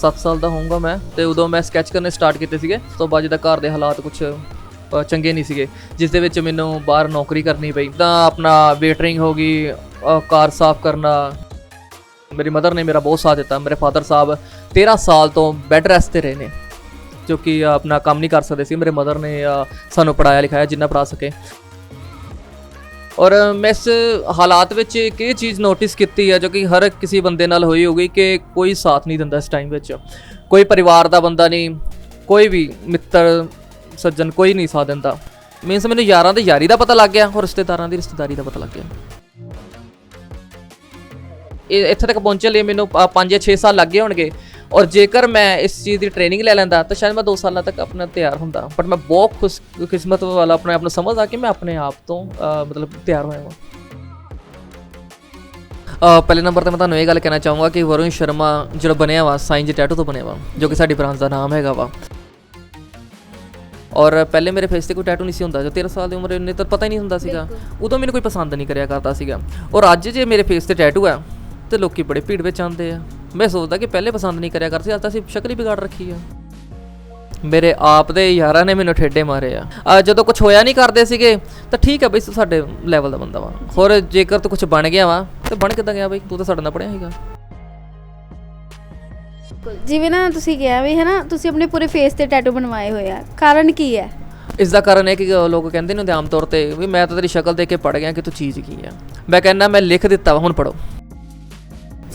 7 ਸਾਲ ਦਾ ਹੋਊਂਗਾ ਮੈਂ ਤੇ ਉਦੋਂ ਮੈਂ ਸਕੈਚ ਕਰਨੇ ਸਟਾਰਟ ਕੀਤੇ ਸੀਗੇ। ਉਸ ਤੋਂ ਬਾਅਦ ਜਿੱਦਾਂ ਘਰ ਦੇ ਹਾਲਾਤ ਕੁਝ ਚੰਗੇ ਨਹੀਂ ਸੀਗੇ ਜਿਸ ਦੇ ਵਿੱਚ ਮੈਨੂੰ ਬਾਹਰ ਨੌਕਰੀ ਕਰਨੀ ਪਈ। ਤਾਂ ਆਪਣਾ ਵੇਟਰਿੰਗ ਹੋ ਗਈ ਅ, ਕਾਰ ਸਾਫ਼ ਕਰਨਾ। ਮੇਰੀ ਮਦਰ ਨੇ ਮੇਰਾ ਬਹੁਤ ਸਾਥ ਦਿੱਤਾ ਮੇਰੇ ਫਾਦਰ ਸਾਹਿਬ 13 ਸਾਲ ਤੋਂ ਬੈੱਡ ਰੈਸਟ ਤੇ ਰਹੇ ਨੇ ਜੋ ਕਿ ਆਪਣਾ ਕੰਮ ਨਹੀਂ ਕਰ ਸਕਦੇ ਸੀ। ਮੇਰੇ ਮਦਰ ਨੇ ਸਾਨੂੰ ਪੜਾਇਆ ਲਿਖਾਇਆ ਜਿੰਨਾ ਪੜਾ ਸਕੇ। ਔਰ ਮੈਂ ਇਸ ਹਾਲਾਤ ਵਿੱਚ ਇੱਕ ਇਹ ਚੀਜ਼ ਨੋਟਿਸ ਕੀਤੀ ਹੈ ਜੋ ਕਿ ਹਰ ਕਿਸੇ ਬੰਦੇ ਨਾਲ ਹੋਈ ਹੋਗੀ ਕਿ ਕੋਈ ਸਾਥ ਨਹੀਂ ਦਿੰਦਾ ਇਸ ਟਾਈਮ ਵਿੱਚ। ਕੋਈ ਪਰਿਵਾਰ ਦਾ ਬੰਦਾ ਨਹੀਂ, ਕੋਈ ਵੀ ਮਿੱਤਰ, ਸੱਜਣ ਕੋਈ ਨਹੀਂ ਸਾਥ ਦਿੰਦਾ। ਮੀਨਸ ਮੈਨੂੰ ਯਾਰਾਂ ਦੀ ਯਾਰੀ ਦਾ ਪਤਾ ਲੱਗ ਗਿਆ ਔਰ ਰਿਸ਼ਤੇਦਾਰਾਂ ਦੀ ਰਿਸ਼ਤੇਦਾਰੀ ਦਾ ਪਤਾ ਲੱਗ ਗਿਆ। ਇਹ ਇੱਥੇ ਤੱਕ ਪਹੁੰਚਣ ਲਈ ਮੈਨੂੰ 5 ਜਾਂ 6 ਸਾਲ ਲੱਗ ਗਏ ਹੋਣਗੇ। ਔਰ ਜੇਕਰ ਮੈਂ ਇਸ ਚੀਜ਼ ਦੀ ਟ੍ਰੇਨਿੰਗ ਲੈ ਲੈਂਦਾ ਤਾਂ ਸ਼ਾਇਦ ਮੈਂ 2 ਸਾਲਾਂ ਤੱਕ ਆਪਣਾ ਤਿਆਰ ਹੁੰਦਾ। ਬਟ ਮੈਂ ਬਹੁਤ ਖੁਸ਼ ਕਿਸਮਤ ਵਾਲਾ ਆਪਣੇ ਆਪ ਨੂੰ ਸਮਝਦਾ ਕਿ ਮੈਂ ਆਪਣੇ ਆਪ ਤੋਂ ਮਤਲਬ ਤਿਆਰ ਹੋਇਆ ਹਾਂ ਪਹਿਲੇ ਨੰਬਰ ਤੇ ਮੈਂ ਤੁਹਾਨੂੰ ਇਹ ਗੱਲ ਕਹਿਣਾ ਚਾਹੂੰਗਾ ਕਿ ਵਰੁਣ ਸ਼ਰਮਾ ਜਿਹੜਾ ਬਣਿਆ ਵਾ ਸਾਈਨ ਜੀ ਟੈਟੂ ਤੋਂ ਬਣਿਆ ਵਾ ਜੋ ਕਿ ਸਾਡੀ ਬ੍ਰਾਂਚ ਦਾ ਨਾਮ ਹੈਗਾ ਵਾ। ਔਰ ਪਹਿਲੇ ਮੇਰੇ ਫੇਸ ਤੇ ਕੋਈ ਟੈਟੂ ਨਹੀਂ ਸੀ ਹੁੰਦਾ ਜੋ 13 ਸਾਲ ਦੀ ਉਮਰ ਉਹਨੇ ਤਾਂ ਪਤਾ ਹੀ ਨਹੀਂ ਹੁੰਦਾ ਸੀਗਾ। ਉਦੋਂ ਮੈਨੂੰ ਕੋਈ ਪਸੰਦ ਨਹੀਂ ਕਰਿਆ ਕਰਦਾ ਸੀਗਾ। ਔਰ ਅੱਜ ਜੇ ਮੇਰੇ ਫੇਸ ਤੇ ਟੈਟੂ ਹੈ ਤੇ ਲੋਕੀ ਬੜੇ ਭੀੜ ਵਿੱਚ ਆਉਂਦੇ ਆ। ਮੈਂ ਸੋਚਦਾ ਕਿ ਪਹਿਲੇ ਪਸੰਦ ਨਹੀਂ ਕਰਿਆ ਕਰਦੇ ਅੱਜ ਤਾਂ ਅਸੀਂ ਸ਼ਕਲ ਹੀ ਵਿਗਾੜ ਰੱਖੀ ਆ। ਮੇਰੇ ਆਪ ਦੇ ਯਾਰਾਂ ਨੇ ਮੈਨੂੰ ਠੇਡੇ ਮਾਰੇ ਆ। ਆ ਜਦੋਂ ਕੁਝ ਹੋਇਆ ਨਹੀਂ ਕਰਦੇ ਸੀਗੇ ਤਾਂ ਠੀਕ ਹੈ ਬਈ ਤੂੰ ਸਾਡੇ ਲੈਵਲ ਦਾ ਬੰਦਾ ਵਾ। ਹੋਰ ਜੇਕਰ ਤੂੰ ਕੁਝ ਬਣ ਗਿਆ ਵਾ ਤੇ ਬਣ ਕਿੱਦਾਂ ਗਿਆ ਬਈ? ਤੂੰ ਤਾਂ ਸਾਡੇ ਨਾਲ ਪੜਿਆ ਹੈਗਾ ਜਿਵੇਂ ਨਾ ਤੁਸੀਂ ਕਿਹਾ ਵੀ ਹੈ ਨਾ ਤੁਸੀਂ ਆਪਣੇ ਪੂਰੇ ਫੇਸ ਤੇ ਟੈਟੂ ਬਣਵਾਏ ਹੋਏ ਆ। ਕਾਰਨ ਕੀ ਹੈ? ਇਸ ਦਾ ਕਾਰਨ ਹੈ ਕਿ ਲੋਕ ਕਹਿੰਦੇ ਨੇ ਆਮ ਤੌਰ ਤੇ ਵੀ ਮੈਂ ਤਾਂ ਤੇਰੀ ਸ਼ਕਲ ਦੇਖ ਕੇ ਪੜ ਗਿਆ ਕਿ ਤੂੰ ਚੀਜ਼ ਕੀ ਆ। ਮੈਂ ਕਹਿੰਦਾ ਮੈਂ ਲਿਖ ਦਿੱਤਾ ਵਾ ਹੁਣ ਪੜੋ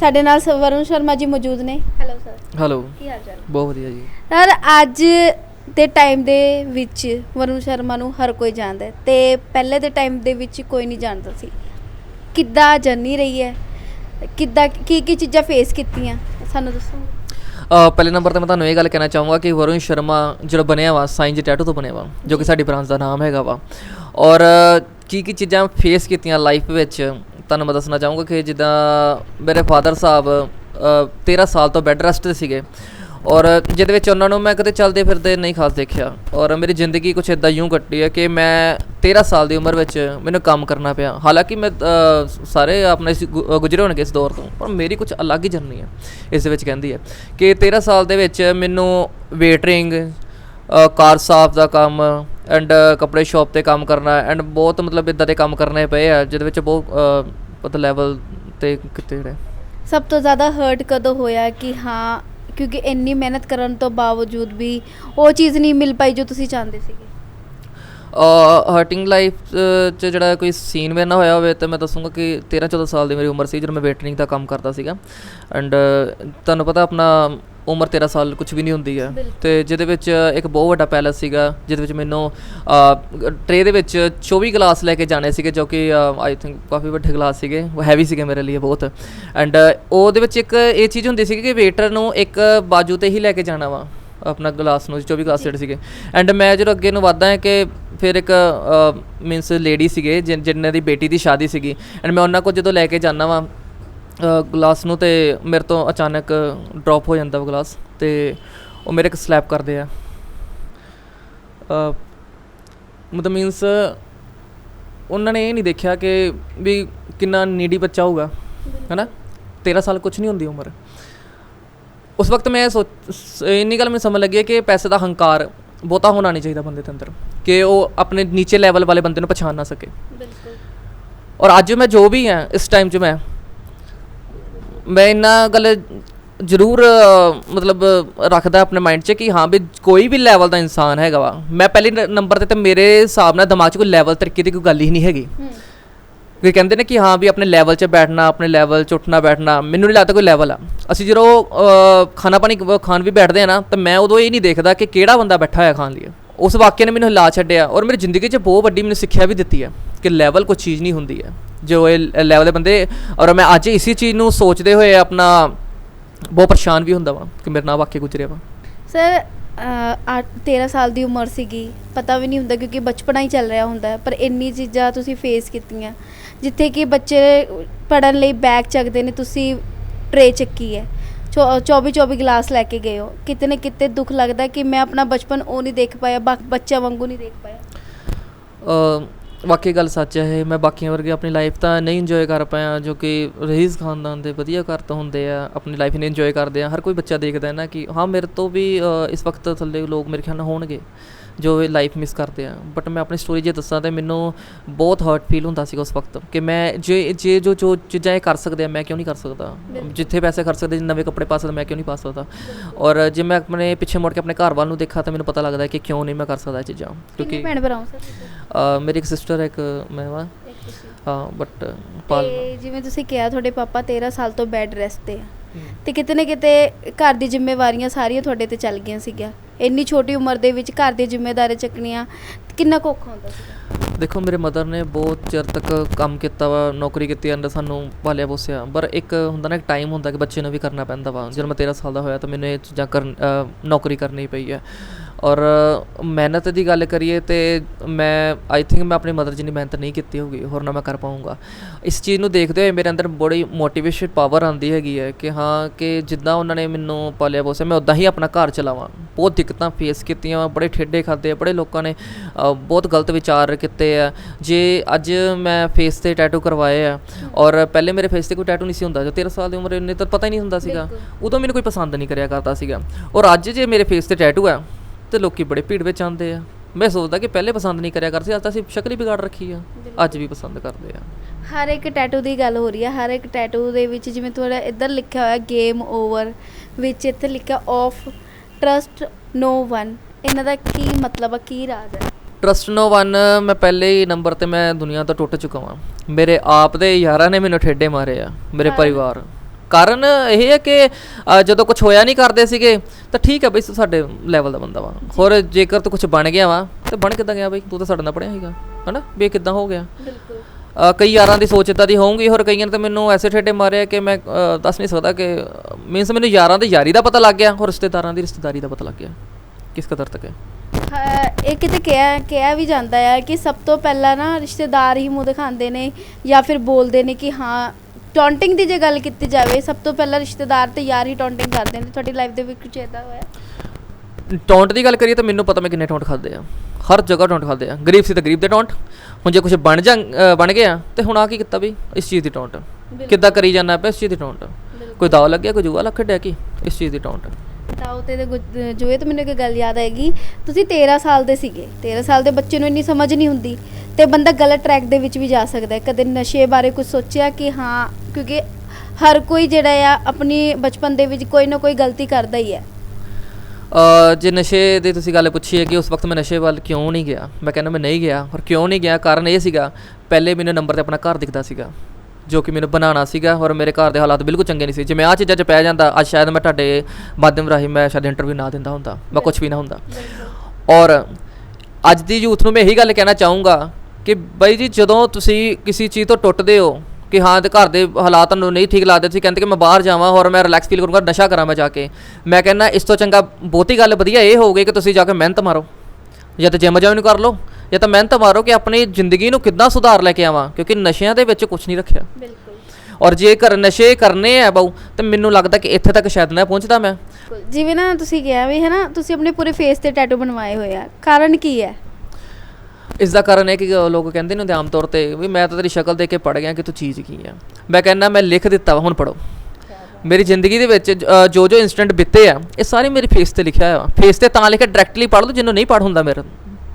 ਸਾਡੇ ਨਾਲ ਸ- ਵਰੁਣ ਸ਼ਰਮਾ ਜੀ ਮੌਜੂਦ ਨੇ। ਹੈਲੋ ਸਰ ਹਲੋ ਕੀ ਹਾਲ ਚਾਲ? ਬਹੁਤ ਵਧੀਆ ਜੀ। ਸਰ ਅੱਜ ਦੇ ਟਾਈਮ ਦੇ ਵਿੱਚ ਵਰੁਣ ਸ਼ਰਮਾ ਨੂੰ ਹਰ ਕੋਈ ਜਾਣਦਾ ਹੈ ਤੇ ਪਹਿਲੇ ਦੇ ਟਾਈਮ ਦੇ ਵਿੱਚ ਕੋਈ ਨਹੀਂ ਜਾਣਦਾ ਸੀ। ਕਿੱਦਾਂ ਜਰਨੀ ਰਹੀ ਹੈ? ਕਿੱਦਾਂ ਕੀ ਕੀ ਚੀਜ਼ਾਂ ਫੇਸ ਕੀਤੀਆਂ? ਸਾਨੂੰ ਦੱਸੋ। ਅ, ਪਹਿਲੇ ਨੰਬਰ ਤੇ ਮੈਂ ਤੁਹਾਨੂੰ ਇਹ ਗੱਲ ਕਹਿਣਾ ਚਾਹੂੰਗਾ ਕਿ ਵਰੁਣ ਸ਼ਰਮਾ ਜਿਹੜਾ ਬਣਿਆ ਵਾ ਸਾਈਨ ਜੀ ਟੈਟੂ ਤੋਂ ਬਣਿਆ ਵਾ ਜੋ ਕਿ ਸਾਡੀ ਬ੍ਰਾਂਚ ਦਾ ਨਾਮ ਹੈਗਾ ਵਾ। ਔਰ ਕੀ ਕੀ ਚੀਜ਼ਾਂ ਫੇਸ ਕੀਤੀਆਂ ਲਾਈਫ ਵਿੱਚ? ਤੁਹਾਨੂੰ ਮੈਂ ਦੱਸਣਾ ਚਾਹੂੰਗਾ ਕਿ ਜਿੱਦਾਂ ਮੇਰੇ ਫਾਦਰ ਸਾਹਿਬ ਅ, 13 ਸਾਲ ਤੋਂ ਬੈੱਡ ਰੈਸਟ ਤੇ ਸੀਗੇ ਔਰ ਜਿਹਦੇ ਵਿੱਚ ਉਹਨਾਂ ਨੂੰ ਮੈਂ ਕਦੇ ਚੱਲਦੇ ਫਿਰਦੇ ਨਹੀਂ ਖਾਸ ਦੇਖਿਆ ਔਰ ਮੇਰੀ ਜ਼ਿੰਦਗੀ ਕੁਛ ਇਦਾਂ ਯੂੰ ਕੱਟੀ ਹੈ ਕਿ ਮੈਂ 13 ਸਾਲ ਦੀ ਉਮਰ ਵਿੱਚ ਮੈਨੂੰ ਕੰਮ ਕਰਨਾ ਪਿਆ। ਹਾਲਾਂਕਿ ਮੈਂ ਸਾਰੇ ਆਪਣੇ ਗੁ- ਗੁਜ਼ਰੇ ਹੋਣਗੇ ਇਸ ਦੌਰ ਤੋਂ ਪਰ ਮੇਰੀ ਕੁਝ ਅਲੱਗ ਹੀ ਜਰਨੀ ਹੈ ਇਸ ਦੇ ਵਿੱਚ ਕਹਿੰਦੀ ਹੈ ਕਿ 13 ਸਾਲ ਦੇ ਵਿੱਚ ਮੈਨੂੰ ਵੇਟਰਿੰਗ ਕਾਰ ਸਾਫ਼ ਦਾ ਕੰਮ ਐਂਡ uh, ਕੱਪੜੇ ਸ਼ਾਪ ਤੇ ਕੰਮ ਕਰਨਾ ਐਂਡ ਬਹੁਤ ਮਤਲਬ ਇਦਾਂ ਦੇ ਕੰਮ ਕਰਨੇ ਪਏ ਆ ਜਿਹਦੇ ਵਿੱਚ ਬਹੁਤ ਅ, ਲੈਵਲ ਤੇ ਕਿਤੇ ਜਿਹੜੇ ਸਭ ਤੋਂ ਜ਼ਿਆਦਾ ਹਰਟ ਕਦੋਂ ਹੋਇਆ ਕਿ ਹਾਂ ਕਿਉਂਕਿ ਇੰਨੀ ਮਿਹਨਤ ਕਰਨ ਤੋਂ ਬਾਵਜੂਦ ਵੀ ਉਹ ਚੀਜ਼ ਨਹੀਂ ਮਿਲ ਪਾਈ ਜੋ ਤੁਸੀਂ ਚਾਹੁੰਦੇ ਸੀਗੇ? ਹਰਟਿੰਗ ਲਾਈਫ ਚ ਜਿਹੜਾ ਕੋਈ ਸੀਨ ਮੇਰੇ ਨਾਲ ਹੋਇਆ ਹੋਵੇ ਤਾਂ ਮੈਂ ਦੱਸੂੰਗਾ ਕਿ 13 14 ਸਾਲ ਦੀ ਮੇਰੀ ਉਮਰ ਸੀ ਜਦੋਂ ਮੈਂ ਵੇਟਰਿੰਗ ਦਾ ਕੰਮ ਕਰਦਾ ਸੀਗਾ। ਐਂਡ ਤੁਹਾਨੂੰ ਪਤਾ ਆਪਣਾ ਉਮਰ 13 ਸਾਲ ਕੁਝ ਵੀ ਨਹੀਂ ਹੁੰਦੀ ਹੈ ਤੇ ਜਿਹਦੇ ਵਿੱਚ ਇੱਕ ਬਹੁਤ ਵੱਡਾ ਪੈਲਸ ਸੀਗਾ ਜਿਹਦੇ ਵਿੱਚ ਮੈਨੂੰ ਟਰੇ ਦੇ ਵਿੱਚ 24 ਗਲਾਸ ਲੈ ਕੇ ਜਾਣੇ ਸੀਗੇ ਜੋ ਕਿ ਆਈ ਥਿੰਕ ਕਾਫੀ ਵੱਡੇ ਗਲਾਸ ਸੀਗੇ। ਉਹ ਹੈਵੀ ਸੀਗੇ ਮੇਰੇ ਲਈ ਬਹੁਤ। ਐਂਡ ਉਹਦੇ ਵਿੱਚ ਇੱਕ ਇਹ ਚੀਜ਼ ਹੁੰਦੀ ਸੀ ਕਿ ਵੇਟਰ ਨੂੰ ਇੱਕ ਬਾਜੂ ਤੇ ਹੀ ਲੈ ਕੇ ਜਾਣਾ ਵਾ। ਆਪਣਾ ਗਲਾਸ ਨੂੰ 24 ਗਲਾਸ ਜਿਹੜੇ ਸੀਗੇ। ਐਂਡ ਮੈਂ ਜਦੋਂ ਅੱਗੇ ਨੂੰ ਵਧਦਾ ਹਾਂ ਕਿ ਫਿਰ ਇੱਕ ਮੀਨਸ ਲੇਡੀ ਸੀਗੇ, ਜਿਨ- ਜਿਨ੍ਹਾਂ ਦੀ ਬੇਟੀ ਦੀ ਸ਼ਾਦੀ ਸੀਗੀ। ਐਂਡ ਮੈਂ ਉਹਨਾਂ ਕੋਲ ਜਦੋਂ ਲੈ ਕੇ ਜਾਂਦਾ ਵਾਂ ਗਲਾਸ ਨੂੰ ਤੇ ਮੇਰੇ ਤੋਂ ਅਚਾਨਕ ਡ੍ਰੌਪ ਹੋ ਜਾਂਦਾ ਉਹ ਗਲਾਸ ਤੇ ਉਹ ਮੇਰੇ ਇੱਕ ਸਲੈਪ ਕਰਦੇ ਆ। ਮਤਲਬ ਮੀਨਸ ਉਹਨਾਂ ਨੇ ਇਹ ਨਹੀਂ ਦੇਖਿਆ ਕਿ ਵੀ ਕਿੰਨਾ ਨੀਡੀ ਬੱਚਾ ਹੋਊਗਾ, ਹੈਨਾ? 13 ਸਾਲ ਕੁਝ ਨਹੀਂ ਹੁੰਦੀ ਉਮਰ। ਉਸ ਵਕਤ ਮੈਂ ਸੋਚ ਇੰਨੀ ਗੱਲ ਮੈਨੂੰ ਸਮਝ ਲੱਗੀ ਕਿ ਪੈਸੇ ਦਾ ਹੰਕਾਰ ਬਹੁਤਾ ਹੋਣਾ ਨਹੀਂ ਚਾਹੀਦਾ ਬੰਦੇ ਦੇ ਅੰਦਰ ਕਿ ਉਹ ਆਪਣੇ ਨੀਚੇ ਲੈਵਲ ਵਾਲੇ ਬੰਦੇ ਨੂੰ ਪਛਾਣ ਨਾ ਸਕੇ। ਬਿਲਕੁਲ। ਔਰ ਅੱਜ ਮੈਂ ਜੋ ਵੀ ਹਾਂ ਇਸ ਟਾਈਮ 'ਚ ਮੈਂ ਮੈਂ ਇੰਨਾ ਗੱਲ ਜ਼ਰੂਰ ਮਤਲਬ ਰੱਖਦਾ ਆਪਣੇ ਮਾਈਂਡ 'ਚ ਕਿ ਹਾਂ ਵੀ ਕੋਈ ਵੀ ਲੈਵਲ ਦਾ ਇਨਸਾਨ ਹੈਗਾ ਵਾ ਮੈਂ ਪਹਿਲੇ ਨੰਬਰ ਤੇ ਤੇ ਮੇਰੇ ਹਿਸਾਬ ਨਾਲ ਦਿਮਾਗ 'ਚ ਕੋਈ ਲੈਵਲ ਤਰੀਕੇ ਦੀ ਕੋਈ ਗੱਲ ਹੀ ਨਹੀਂ ਹੈਗੀ। ਹੂੰ। ਕਿ ਕਹਿੰਦੇ ਨੇ ਕਿ ਹਾਂ ਵੀ ਆਪਣੇ ਲੈਵਲ 'ਚ ਬੈਠਣਾ, ਆਪਣੇ ਲੈਵਲ 'ਚ ਉੱਠਣਾ, ਬੈਠਣਾ, ਮੈਨੂੰ ਨਹੀਂ ਲੱਗਦਾ ਕੋਈ ਲੈਵਲ ਆ। ਅਸੀਂ ਜਦੋਂ ਖਾਣਾ ਪਾਣੀ ਖਾਣ ਵੀ ਬੈਠਦੇ ਆ ਨਾ, ਤਾਂ ਮੈਂ ਉਦੋਂ ਇਹ ਨਹੀਂ ਦੇਖਦਾ ਕਿ ਕਿਹੜਾ ਬੰਦਾ ਬੈਠਾ ਹੋਇਆ ਖਾਣ ਲਈ। ਉਸ ਵਾਕਿਆ ਨੇ ਮੈਨੂੰ ਹਿਲਾ ਛੱਡਿਆ ਔਰ ਮੇਰੀ ਜ਼ਿੰਦਗੀ 'ਚ ਬਹੁਤ ਵੱਡੀ ਮੈਨੂੰ ਸਿੱਖਿਆ ਵੀ ਦਿੱਤੀ ਹੈ ਕਿ ਲੈਵਲ ਕੋਈ ਚੀਜ਼ ਨਹੀਂ ਹੁੰਦੀ ਹੈ। ਜੋ ਇਹ ਲੈਵਲ ਦੇ ਬੰਦੇ, ਔਰ ਮੈਂ ਅੱਜ ਇਸੇ ਚੀਜ਼ ਨੂੰ ਸੋਚਦੇ ਹੋਏ ਆਪਣਾ ਬਹੁਤ ਪਰੇਸ਼ਾਨ ਵੀ ਹੁੰਦਾ ਵਾਂ ਕਿ ਮੇਰੇ ਨਾਲ ਵਾਕਿਆ ਗੁਜ਼ਰਿਆ ਵਾ। ਸਰ 13 ਸਾਲ ਦੀ ਉਮਰ ਸੀਗੀ। ਪਤਾ ਵੀ ਨਹੀਂ ਹੁੰਦਾ ਕਿਉਂਕਿ ਬਚਪਨਾ ਹੀ ਚੱਲ ਰਿਹਾ ਹੁੰਦਾ। ਪਰ ਇੰਨੀ ਚੀਜ਼ਾਂ ਤੁਸੀਂ ਫੇਸ ਕੀਤੀਆਂ, ਜਿੱਥੇ ਕਿ ਬੱਚੇ ਪੜਨ ਲਈ ਬੈਗ ਚੱਕਦੇ ਨੇ, ਤੁਸੀਂ ਟਰੇ ਚੱਕੀ ਹੈ। 24 24 ਗਲਾਸ ਲੈ ਕੇ ਗਏ ਹੋ। ਕਿਤੇ ਨਾ ਕਿਤੇ ਦੁੱਖ ਲੱਗਦਾ ਕਿ ਮੈਂ ਆਪਣਾ ਬਚਪਨ ਉਹ ਨਹੀਂ ਦੇਖ ਪਾਇਆ, ਬਾ- ਬੱਚਿਆਂ ਵਾਂਗੂ ਨਹੀਂ ਦੇਖ ਪਾਇਆ। ਵਾਕਈ ਗੱਲ ਸੱਚ ਹੈ ਇਹ। ਮੈਂ ਬਾਕੀਆਂ ਵਰਗੇ ਆਪਣੀ ਲਾਈਫ ਤਾਂ ਨਹੀਂ ਇੰਜੋਏ ਕਰ ਪਾਇਆ ਜੋ ਕਿ ਰਈਸ ਖਾਨਦਾਨ ਦੇ ਵਧੀਆ ਘਰ ਤੋਂ ਹੁੰਦੇ ਆ ਆਪਣੀ ਲਾਈਫ ਨਹੀਂ ਇੰਜੋਏ ਕਰਦੇ ਆ। ਹਰ ਕੋਈ ਬੱਚਾ ਦੇਖਦਾ ਹੈ ਨਾ ਕਿ ਹਾਂ ਮੇਰੇ ਤੋਂ ਵੀ ਇਸ ਵਕਤ ਥੱਲੇ ਲੋਕ ਮੇਰੇ ਖਿਆਲ ਨਾਲ ਹੋਣਗੇ ਜੋ ਇਹ ਲਾਈਫ ਮਿਸ ਕਰਦੇ ਆ। ਬਟ ਮੈਂ ਆਪਣੀ ਸਟੋਰੀ ਜੇ ਦੱਸਾਂ ਤਾਂ ਮੈਨੂੰ ਬਹੁਤ ਹਰਟ ਫੀਲ ਹੁੰਦਾ ਸੀਗਾ ਉਸ ਵਕਤ ਕਿ ਮੈਂ ਜੇ ਜੇ ਜੋ ਜੋ ਚੀਜ਼ਾਂ ਇਹ ਕਰ ਸਕਦੇ ਆ ਮੈਂ ਕਿਉਂ ਨਹੀਂ ਕਰ ਸਕਦਾ? ਜਿੱਥੇ ਪੈਸੇ ਖਰਚ ਸਕਦੇ ਨਵੇਂ ਕੱਪੜੇ ਪਾ ਸਕਦਾ ਮੈਂ ਕਿਉਂ ਨਹੀਂ ਪਾ ਸਕਦਾ? ਔਰ ਜੇ ਮੈਂ ਆਪਣੇ ਪਿੱਛੇ ਮੁੜ ਕੇ ਆਪਣੇ ਘਰ ਵੱਲ ਨੂੰ ਦੇਖਾਂ ਤਾਂ ਮੈਨੂੰ ਪਤਾ ਲੱਗਦਾ ਕਿ ਕਿਉਂ ਨਹੀਂ ਮੈਂ ਕਰ ਸਕਦਾ ਇਹ ਚੀਜ਼ਾਂ। ਕਿਉਂਕਿ ਭੈਣ ਭਰਾ ਹੋ ਸਰ? ਮੇਰੀ ਇੱਕ ਸਿਸਟਰ ਹੈ ਇੱਕ ਮੈਂ ਵਾ ਹਾਂ ਬਟ ਪਾਲ ਤੇ ਜਿਵੇਂ ਤੁਸੀਂ ਕਿਹਾ ਤੁਹਾਡੇ ਪਾਪਾ 13 ਸਾਲ ਤੋਂ ਬੈੱਡ ਰੈਸਟ ਤੇ ਆ। ਤੇ ਕਿਤੇ ਨਾ ਕਿਤੇ ਘਰ ਦੀ ਜ਼ਿੰਮੇਵਾਰੀਆਂ ਸਾਰੀਆਂ ਤੁਹਾਡੇ ਤੇ ਚੱਲ ਗਈਆਂ ਸੀਗੀਆਂ। ਇੰਨੀ ਛੋਟੀ ਉਮਰ ਦੇ ਵਿੱਚ ਘਰ ਦੀ ਜ਼ਿੰਮੇਵਾਰੀ ਚੱਕਣੀਆਂ ਕਿੰਨਾ ਔਖਾ ਹੁੰਦਾ ਸੀਗਾ? ਦੇਖੋ ਮੇਰੇ ਮਦਰ ਨੇ ਬਹੁਤ ਚਿਰ ਤੱਕ ਕੰਮ ਕੀਤਾ ਵਾ ਨੌਕਰੀ ਕੀਤੀ ਅੰਦਰ ਸਾਨੂੰ ਪਾਲਿਆ ਪੋਸਿਆ। ਪਰ ਇੱਕ ਹੁੰਦਾ ਨਾ ਇੱਕ ਟਾਈਮ ਹੁੰਦਾ ਕਿ ਬੱਚੇ ਨੂੰ ਵੀ ਕਰਨਾ ਪੈਂਦਾ ਵਾ। ਜਦੋਂ ਮੈਂ 13 ਸਾਲ ਦਾ ਹੋਇਆ ਤਾਂ ਮੈਨੂੰ ਇਹ ਚੀਜ਼ਾਂ ਕਰਨ ਨੌਕਰੀ ਕਰਨੀ ਪਈ ਹੈ ਔਰ ਮਿਹਨਤ ਦੀ ਗੱਲ ਕਰੀਏ ਤੇ ਮੈਂ ਆਈ ਥਿੰਕ ਮੈਂ ਆਪਣੀ ਮਦਰ ਜਿੰਨੀ ਮਿਹਨਤ ਨਹੀਂ ਕੀਤੀ ਹੋਊਗੀ ਹੋਰ ਨਾ ਮੈਂ ਕਰ ਪਾਊਂਗਾ। ਇਸ ਚੀਜ਼ ਨੂੰ ਦੇਖਦੇ ਹੋਏ ਮੇਰੇ ਅੰਦਰ ਬੜੀ ਮੋਟੀਵੇਸ਼ਨ ਪਾਵਰ ਆਉਂਦੀ ਹੈਗੀ ਹੈ ਕਿ ਹਾਂ ਕਿ ਜਿੱਦਾਂ ਉਹਨਾਂ ਨੇ ਮੈਨੂੰ ਪਾਲਿਆ ਪੋਸਿਆ ਮੈਂ ਉਦਾਂ ਹੀ ਆਪਣਾ ਘਰ ਚਲਾਵਾਂ। ਬਹੁਤ ਦਿੱਕਤਾਂ ਫੇਸ ਕੀਤੀਆਂ ਬੜੇ ਠੇਡੇ ਖਾਦੇ ਬੜੇ ਲੋਕਾਂ ਨੇ ਬਹੁਤ ਗਲਤ ਵਿਚਾਰ ਕੀਤੇ ਆ। ਜੇ ਅੱਜ ਮੈਂ ਫੇਸ ਤੇ ਟੈਟੂ ਕਰਵਾਏ ਆ ਔਰ ਪਹਿਲੇ ਮੇਰੇ ਫੇਸ ਤੇ ਕੋਈ ਟੈਟੂ ਨਹੀਂ ਸੀ ਹੁੰਦਾ ਜੋ 13 ਸਾਲ ਦੀ ਉਮਰ ਇੰਨੇ ਤਾਂ ਪਤਾ ਹੀ ਨਹੀਂ ਹੁੰਦਾ ਸੀਗਾ। ਉਦੋਂ ਮੈਨੂੰ ਕੋਈ ਪਸੰਦ ਨਹੀਂ ਕਰਿਆ ਕਰਦਾ ਸੀਗਾ। ਔਰ ਅੱਜ ਜੇ ਮੇਰੇ ਫੇਸ ਤੇ ਟੈਟੂ ਆ ਤੇ ਲੋਕੀ ਬੜੇ ਭੀੜ ਵਿੱਚ ਆਉਂਦੇ ਆ। ਮੈਂ ਸੋਚਦਾ ਕਿ ਪਹਿਲੇ ਪਸੰਦ ਨਹੀਂ ਕਰਿਆ ਕਰਦੇ ਅੱਜ ਤਾਂ ਅਸੀਂ ਸ਼ਕਲ ਹੀ ਵਿਗਾੜ ਰੱਖੀ ਆ। ਅੱਜ ਵੀ ਪਸੰਦ ਕਰਦੇ ਆ। ਹਰ ਇੱਕ ਟੈਟੂ ਦੀ ਗੱਲ ਹੋ ਰਹੀ ਹੈ ਹਰ ਇੱਕ ਟੈਟੂ ਦੇ ਵਿੱਚ ਜਿਵੇਂ ਤੁਹਾਡਾ ਇੱਧਰ ਲਿਖਿਆ ਹੋਇਆ ਗੇਮ ਓਵਰ ਵਿੱਚ ਇੱਥੇ ਲਿਖਿਆ ਆਫ ਟਰਸਟ ਨੋ ਵਨ ਇਹਨਾਂ ਦਾ ਕੀ ਮਤਲਬ ਹੈ ਕੀ ਰਾਜ ਹੈ ਟਰਸਟ ਨੋ ਵਨ ਮੈਂ ਪਹਿਲੇ ਹੀ ਨੰਬਰ ਤੇ ਮੈਂ ਦੁਨੀਆ ਤੋਂ ਟੁੱਟ ਚੁੱਕਾ ਵਾਂ। ਮੇਰੇ ਆਪ ਦੇ ਯਾਰਾਂ ਨੇ ਮੈਨੂੰ ਠੇਡੇ ਮਾਰੇ ਆ ਮੇਰੇ ਪਰਿਵਾਰ। ਕਾਰਨ ਇਹ ਹੈ ਕਿ ਅ, ਜਦੋਂ ਕੁਝ ਹੋਇਆ ਨਹੀਂ ਕਰਦੇ ਸੀਗੇ ਤਾਂ ਠੀਕ ਹੈ ਬਈ ਤੂੰ ਸਾਡੇ ਲੈਵਲ ਦਾ ਬੰਦਾ ਵਾ। ਹੋਰ ਜੇਕਰ ਤੂੰ ਕੁਝ ਬਣ ਗਿਆ ਵਾ ਤੇ ਬਣ ਕਿੱਦਾਂ ਗਿਆ ਬਈ? ਤੂੰ ਤਾਂ ਸਾਡੇ ਨਾਲ ਪੜਿਆ ਸੀਗਾ ਹਨਾ? ਵੀ ਇਹ ਕਿੱਦਾਂ ਹੋ ਗਿਆ? ਬਿਲਕੁਲ। ਅ, ਕਈ ਯਾਰਾਂ ਦੀ ਸੋਚ ਇਦਾਂ ਦੀ ਹੋਊਗੀ ਹੋਰ ਕਈਆਂ ਨੇ ਤਾਂ ਮੈਨੂੰ ਐਸੇ ਠੇਡੇ ਮਾਰੇ ਕਿ ਮੈਂ ਅ, ਦੱਸ ਨਹੀਂ ਸਕਦਾ ਕਿ ਮੀਨਸ ਮੈਨੂੰ ਯਾਰਾਂ ਦੀ ਯਾਰੀ ਦਾ ਪਤਾ ਲੱਗ ਗਿਆ ਹੋਰ ਰਿਸ਼ਤੇਦਾਰਾਂ ਦੀ ਰਿਸ਼ਤੇਦਾਰੀ ਦਾ ਪਤਾ ਲੱਗ ਗਿਆ। ਕਿਸ ਕਦਰ ਤੱਕ ਹੈ? ਹਾਂ, ਇਹ ਕਿਤੇ ਕਿਹਾ ਕਿਹਾ ਵੀ ਜਾਂਦਾ ਹੈ ਕਿ ਸਭ ਤੋਂ ਪਹਿਲਾਂ ਨਾ ਰਿਸ਼ਤੇਦਾਰ ਹੀ ਮੂੰਹ ਦਿਖਾਉਂਦੇ ਨੇ ਜਾਂ ਫਿਰ ਬੋਲਦੇ ਨੇ ਕਿ ਹਾਂ ਟੌਂਟਿੰਗ ਦੀ ਜੇ ਗੱਲ ਕੀਤੀ ਜਾਵੇ ਸਭ ਤੋਂ ਪਹਿਲਾਂ ਰਿਸ਼ਤੇਦਾਰ ਤੇ ਯਾਰ ਹੀ ਟੌਂਟਿੰਗ ਕਰਦੇ ਨੇ। ਤੁਹਾਡੀ ਲਾਈਫ ਦੇ ਵਿੱਚ ਕੁਝ ਇਦਾਂ ਹੋਇਆ ਟੌਂਟ ਦੀ ਗੱਲ ਕਰੀਏ ਤਾਂ ਮੈਨੂੰ ਪਤਾ ਮੈਂ ਕਿੰਨੇ ਟੌਂਟ ਖਾਦੇ ਆ। ਹਰ ਜਗ੍ਹਾ ਟੌਂਟ ਖਾਦੇ ਆ। ਗਰੀਬ ਸੀ ਤਾਂ ਗਰੀਬ ਦੇ ਟੌਂਟ। ਹੁਣ ਜੇ ਕੁਝ ਬਣ ਜਾ ਬਣ ਗਿਆ ਤੇ ਹੁਣ ਆ ਕੀ ਕੀਤਾ ਬਈ ਇਸ ਚੀਜ਼ ਦੀ ਟੌਂਟ। ਕਿੱਦਾਂ ਕਰੀ ਜਾਂਦਾ ਪਿਆ ਇਸ ਚੀਜ਼ ਦੀ ਟੌਂਟ। ਕੋਈ ਦਾਅ ਲੱਗਿਆ ਕੋਈ ਜੂਆ ਲੱਖ ਖੇਡਿਆ ਕੀ? ਇਸ ਚੀਜ਼ ਦੀ ਟੌਂਟ। ਤਾਉ ਤੇ ਦੇ ਜੋਏ ਤਾਂ ਮੈਨੂੰ ਇੱਕ ਗੱਲ ਯਾਦ ਆਏਗੀ। ਤੁਸੀਂ 13 ਸਾਲ ਦੇ ਸੀਗੇ। 13 ਸਾਲ ਦੇ ਬੱਚੇ ਨੂੰ ਇੰਨੀ ਸਮਝ ਨਹੀਂ ਹੁੰਦੀ ਤੇ ਬੰਦਾ ਗਲਤ ਟਰੈਕ ਦੇ ਵਿੱਚ ਵੀ ਜਾ ਸਕਦਾ ਹੈ। ਕਦੇ ਨਸ਼ੇ ਬਾਰੇ ਕੁਝ ਸੋਚਿਆ ਕਿ ਹਾਂ, ਕਿਉਂਕਿ ਹਰ ਕੋਈ ਜਿਹੜਾ ਆ ਆਪਣੀ ਬਚਪਨ ਦੇ ਵਿੱਚ ਕੋਈ ਨਾ ਕੋਈ ਗਲਤੀ ਕਰਦਾ ਹੀ ਹੈ। ਜੇ ਨਸ਼ੇ ਦੀ ਤੁਸੀਂ ਗੱਲ ਪੁੱਛੀ ਹੈ ਕਿ ਉਸ ਵਕਤ ਮੈਂ ਨਸ਼ੇ ਵੱਲ ਕਿਉਂ ਨਹੀਂ ਗਿਆ? ਮੈਂ ਕਹਿੰਦਾ ਮੈਂ ਨਹੀਂ ਗਿਆ ਔਰ ਕਿਉਂ ਨਹੀਂ ਗਿਆ? ਕਾਰਨ ਇਹ ਸੀਗਾ, ਪਹਿਲੇ ਮੈਨੂੰ ਨੰਬਰ ਤੇ ਆਪਣਾ ਘਰ ਦਿਖਦਾ ਸੀਗਾ। ਜੋ ਕਿ ਮੈਨੂੰ ਬਣਾਉਣਾ ਸੀਗਾ ਔਰ ਮੇਰੇ ਘਰ ਦੇ ਹਾਲਾਤ ਬਿਲਕੁਲ ਚੰਗੇ ਨਹੀਂ ਸੀ। ਜੇ ਮੈਂ ਆ ਚੀਜ਼ਾਂ 'ਚ ਪੈ ਜਾਂਦਾ, ਅੱਜ ਸ਼ਾਇਦ ਮੈਂ ਤੁਹਾਡੇ ਮਾਧਿਅਮ ਰਾਹੀਂ ਮੈਂ ਸ਼ਾਇਦ ਇੰਟਰਵਿਊ ਨਾ ਦਿੰਦਾ ਹੁੰਦਾ, ਮੈਂ ਕੁਝ ਵੀ ਨਾ ਹੁੰਦਾ। ਔਰ ਅੱਜ ਦੀ ਯੂਥ ਨੂੰ ਮੈਂ ਇਹੀ ਗੱਲ ਕਹਿਣਾ ਚਾਹੂੰਗਾ ਕਿ ਬਾਈ ਜੀ, ਜਦੋਂ ਤੁਸੀਂ ਕਿਸੇ ਚੀਜ਼ ਤੋਂ ਟੁੱਟਦੇ ਹੋ ਕਿ ਹਾਂ ਤੇ ਘਰ ਦੇ ਹਾਲਾਤ ਤੁਹਾਨੂੰ ਨਹੀਂ ਠੀਕ ਲੱਗਦੇ ਸੀ ਕਹਿੰਦੇ ਕਿ ਮੈਂ ਬਾਹਰ ਜਾਵਾਂ ਔਰ ਮੈਂ ਰਿਲੈਕਸ ਫੀਲ ਕਰੂੰਗਾ, ਨਸ਼ਾ ਕਰਾਂ ਮੈਂ ਜਾ ਕੇ, ਮੈਂ ਕਹਿੰਦਾ ਇਸ ਤੋਂ ਚੰਗਾ ਬਹੁਤੀ ਗੱਲ ਵਧੀਆ ਇਹ ਹੋਊਗੀ ਕਿ ਤੁਸੀਂ ਜਾ ਕੇ ਮਿਹਨਤ ਮਾਰੋ। ਜਾਂ ਤਾਂ ਜਿਮ ਜੁਆਇਨ ਕਰ ਲਓ ਜਾਂ ਤਾਂ ਮਿਹਨਤ ਮਾਰੋ ਕਿ ਆਪਣੀ ਜ਼ਿੰਦਗੀ ਨੂੰ ਕਿੱਦਾਂ ਸੁਧਾਰ ਲੈ ਕੇ ਆਵਾਂ ਕਿਉਂਕਿ ਨਸ਼ਿਆਂ ਦੇ ਵਿੱਚ ਕੁਝ ਨਹੀਂ ਰੱਖਿਆ। ਬਿਲਕੁਲ। ਔਰ ਜੇਕਰ ਨਸ਼ੇ ਕਰਨੇ ਆ ਬਾਊ ਤੇ ਮੈਨੂੰ ਲੱਗਦਾ ਕਿ ਇੱਥੇ ਤੱਕ ਸ਼ਾਇਦ ਨਾ ਪਹੁੰਚਦਾ ਮੈਂ। ਜਿਵੇਂ ਨਾ ਤੁਸੀਂ ਕਿਹਾ ਵੀ ਹੈ ਨਾ ਤੁਸੀਂ ਆਪਣੇ ਪੂਰੇ ਫੇਸ ਤੇ ਟੈਟੂ ਬਣਵਾਏ ਹੋਏ ਆ। ਕਾਰਨ ਕੀ ਹੈ? ਇਸ ਦਾ ਕਾਰਨ ਇਹ ਕਿ ਲੋਕ ਕਹਿੰਦੇ ਨੇ ਆਮ ਤੌਰ ਤੇ ਵੀ ਮੈਂ ਤਾਂ ਤੇਰੀ ਸ਼ਕਲ ਦੇਖ ਕੇ ਪੜ ਗਿਆ ਕਿ ਤੂੰ ਚੀਜ਼ ਕੀ ਆ। ਮੈਂ ਕਹਿੰਦਾ ਮੈਂ ਲਿਖ ਦਿੱਤਾ ਵਾ ਹੁਣ ਪੜੋ ਮੇਰੀ ਜ਼ਿੰਦਗੀ ਦੇ ਵਿੱਚ ਜੋ ਜੋ ਇਨਸਟੈਂਟ ਬਿੱਤੇ ਆ ਇਹ ਸਾਰੇ ਮੇਰੇ ਫੇਸ ਤੇ ਲਿਖਿਆ ਹੋਇਆ ਫੇਸ ਤੇ ਤਾਂ ਲਿਖਿਆ ਡਾਇਰੈਕਟਲੀ ਪੜ ਲਓ ਜਿਹਨੂੰ ਨਹੀਂ ਪੜ ਹੁੰਦਾ ਮੇਰਾ।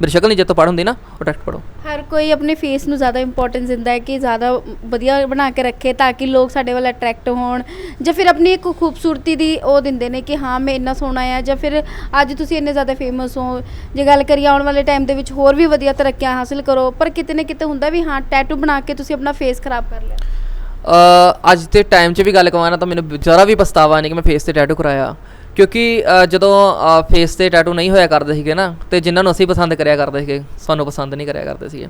ਮੇਰੀ ਸ਼ਕਲ ਨਹੀਂ ਜਿੱਤੋਂ ਪੜ ਹੁੰਦੀ ਨਾ ਉਹ ਪੜੋ ਹਰ ਕੋਈ ਆਪਣੇ ਫੇਸ ਨੂੰ ਜ਼ਿਆਦਾ ਇੰਪੋਰਟੈਂਸ ਦਿੰਦਾ ਹੈ ਕਿ ਜ਼ਿਆਦਾ ਵਧੀਆ ਬਣਾ ਕੇ ਰੱਖੇ ਤਾਂ ਕਿ ਲੋਕ ਸਾਡੇ ਵੱਲ ਅਟਰੈਕਟ ਹੋਣ। ਜਾਂ ਫਿਰ ਆਪਣੀ ਇੱਕ ਖੂਬਸੂਰਤੀ ਦੀ ਉਹ ਦਿੰਦੇ ਨੇ ਕਿ ਹਾਂ ਮੈਂ ਇੰਨਾ ਸੋਹਣਾ ਆ। ਜਾਂ ਫਿਰ ਅੱਜ ਤੁਸੀਂ ਇੰਨੇ ਜ਼ਿਆਦਾ ਫੇਮਸ ਹੋ ਜੇ ਗੱਲ ਕਰੀਏ ਆਉਣ ਵਾਲੇ ਟਾਈਮ ਦੇ ਵਿੱਚ ਹੋਰ ਵੀ ਵਧੀਆ ਤਰੱਕੀਆਂ ਹਾਸਿਲ ਕਰੋ। ਪਰ ਕਿਤੇ ਨਾ ਕਿਤੇ ਹੁੰਦਾ ਵੀ ਹਾਂ ਟੈਟੂ ਬਣਾ ਕੇ ਤੁਸੀਂ ਆਪਣਾ ਫੇਸ ਖਰਾਬ ਕਰ ਲਿਆ। ਅ, ਅੱਜ ਦੇ ਟਾਈਮ 'ਚ ਵੀ ਗੱਲ ਕਵਾਂ ਤਾਂ ਮੈਨੂੰ ਜ਼ਰਾ ਵੀ ਪਛਤਾਵਾ ਨਹੀਂ ਕਿ ਮੈਂ ਫੇਸ ਤੇ ਟੈਟੂ ਕਰਾਇਆ। ਕਿਉਂਕਿ ਅ, ਜਦੋਂ ਫੇਸ ਤੇ ਟੈਟੂ ਨਹੀਂ ਹੋਇਆ ਕਰਦੇ ਸੀਗੇ ਨਾ ਤੇ ਜਿਨ੍ਹਾਂ ਨੂੰ ਅਸੀਂ ਪਸੰਦ ਕਰਿਆ ਕਰਦੇ ਸੀਗੇ ਸਾਨੂੰ ਪਸੰਦ ਨਹੀਂ ਕਰਿਆ ਕਰਦੇ ਸੀਗੇ।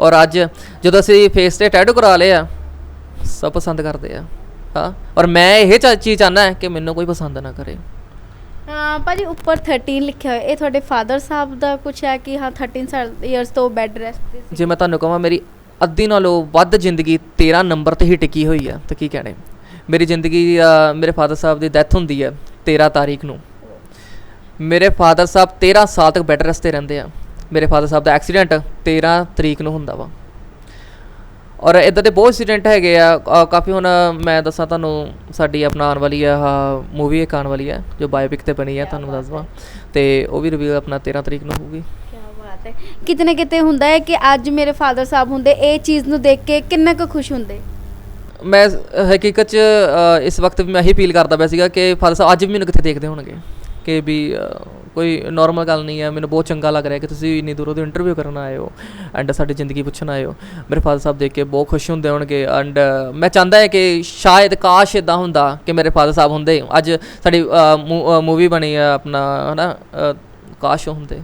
ਔਰ ਅੱਜ ਜਦੋਂ ਅਸੀਂ ਫੇਸ ਤੇ ਟੈਟੂ ਕਰਾ ਲਏ ਆ ਸਭ ਪਸੰਦ ਕਰਦੇ ਆ। ਹਾਂ ਔਰ ਮੈਂ ਇਹ ਚਾ- ਚੀਜ਼ ਚਾਹੁੰਦਾ ਕਿ ਮੈਨੂੰ ਕੋਈ ਪਸੰਦ ਨਾ ਕਰੇ। ਹਾਂ ਭਾਜੀ ਉੱਪਰ 13 ਲਿਖਿਆ ਹੋਇਆ ਇਹ ਤੁਹਾਡੇ ਫਾਦਰ ਸਾਹਿਬ ਦਾ ਕੁਛ ਹੈ ਕਿ ਹਾਂ 13 ਸਾਲ ਇਅਰਸ ਤੋਂ ਬੈੱਡ ਰੈਸਟ ਜੇ ਮੈਂ ਤੁਹਾਨੂੰ ਕਹਾਂ ਮੇਰੀ ਅੱਧੀ ਨਾਲੋਂ ਵੱਧ ਜ਼ਿੰਦਗੀ 13 ਨੰਬਰ ਤੇ ਹੀ ਟਿਕੀ ਹੋਈ ਆ ਤਾਂ ਕੀ ਕਹਿਣੇ ਮੇਰੀ ਜ਼ਿੰਦਗੀ ਮੇਰੇ ਫਾਦਰ ਸਾਹਿਬ ਦੀ ਡੈਥ ਹੁੰਦੀ ਹੈ 13 ਤਾਰੀਖ ਨੂੰ। ਮੇਰੇ ਫਾਦਰ ਸਾਹਿਬ 13 ਸਾਲ ਤੱਕ ਬੈੱਡ ਰੈਸਟ ਤੇ ਰਹਿੰਦੇ ਆ। ਮੇਰੇ ਫਾਦਰ ਸਾਹਿਬ ਦਾ ਐਕਸੀਡੈਂਟ 13 ਤਰੀਕ ਨੂੰ ਹੁੰਦਾ ਵਾ। ਔਰ ਇਦਾਂ ਦੇ ਬਹੁਤ ਐਕਸੀਡੈਂਟ ਹੈਗੇ ਆ। ਕਾਫੀ ਹੁਣ ਮੈਂ ਦੱਸਾਂ ਤੁਹਾਨੂੰ ਸਾਡੀ ਆਪਣਾ ਆਉਣ ਵਾਲੀ ਆ ਮੂਵੀ ਇੱਕ ਆਉਣ ਵਾਲੀ ਹੈ ਜੋ ਬਾਇਓਪਿਕ ਤੇ ਬਣੀ ਹੈ ਤੁਹਾਨੂੰ ਦੱਸ ਦਵਾਂ ਤੇ ਉਹ ਵੀ ਰਿਵਿਊ ਆਪਣਾ 13 ਤਰੀਕ ਨੂੰ ਹੋਊਗੀ। ਕਿਤੇ ਨਾ ਕਿਤੇ ਹੁੰਦਾ ਹੈ ਕਿ ਅੱਜ ਮੇਰੇ ਫਾਦਰ ਸਾਹਿਬ ਹੁੰਦੇ ਇਹ ਚੀਜ਼ ਨੂੰ ਦੇਖ ਕੇ ਕਿੰਨਾ ਕੁ ਖੁਸ਼ ਹੁੰਦੇ। ਮੈਂ ਹਕੀਕਤ 'ਚ ਇਸ ਵਕਤ ਵੀ ਮੈਂ ਇਹੀ ਫੀਲ ਕਰਦਾ ਪਿਆ ਸੀਗਾ ਕਿ ਫਾਦਰ ਸਾਹਿਬ ਅੱਜ ਵੀ ਮੈਨੂੰ ਕਿੱਥੇ ਦੇਖਦੇ ਹੋਣਗੇ। ਕਿ ਵੀ ਕੋਈ ਨਾਰਮਲ ਗੱਲ ਨਹੀਂ ਹੈ ਮੈਨੂੰ ਬਹੁਤ ਚੰਗਾ ਲੱਗ ਰਿਹਾ ਕਿ ਤੁਸੀਂ ਇੰਨੀ ਦੂਰੋਂ ਦੀ ਇੰਟਰਵਿਊ ਕਰਨ ਆਏ ਹੋ ਐਂਡ ਸਾਡੀ ਜ਼ਿੰਦਗੀ ਪੁੱਛਣ ਆਏ ਹੋ। ਮੇਰੇ ਫਾਦਰ ਸਾਹਿਬ ਦੇਖ ਕੇ ਬਹੁਤ ਖੁਸ਼ ਹੁੰਦੇ ਹੋਣਗੇ ਐਂਡ ਮੈਂ ਚਾਹੁੰਦਾ ਹੈ ਕਿ ਸ਼ਾਇਦ ਕਾਸ਼ ਇਦਾਂ ਹੁੰਦਾ ਕਿ ਮੇਰੇ ਫਾਦਰ ਸਾਹਿਬ ਹੁੰਦੇ। ਅੱਜ ਸਾਡੀ ਮੂਵੀ ਬਣੀ ਆ ਆਪਣਾ ਹਨਾ ਅ, ਕਾਸ਼ ਉਹ ਹੁੰਦੇ।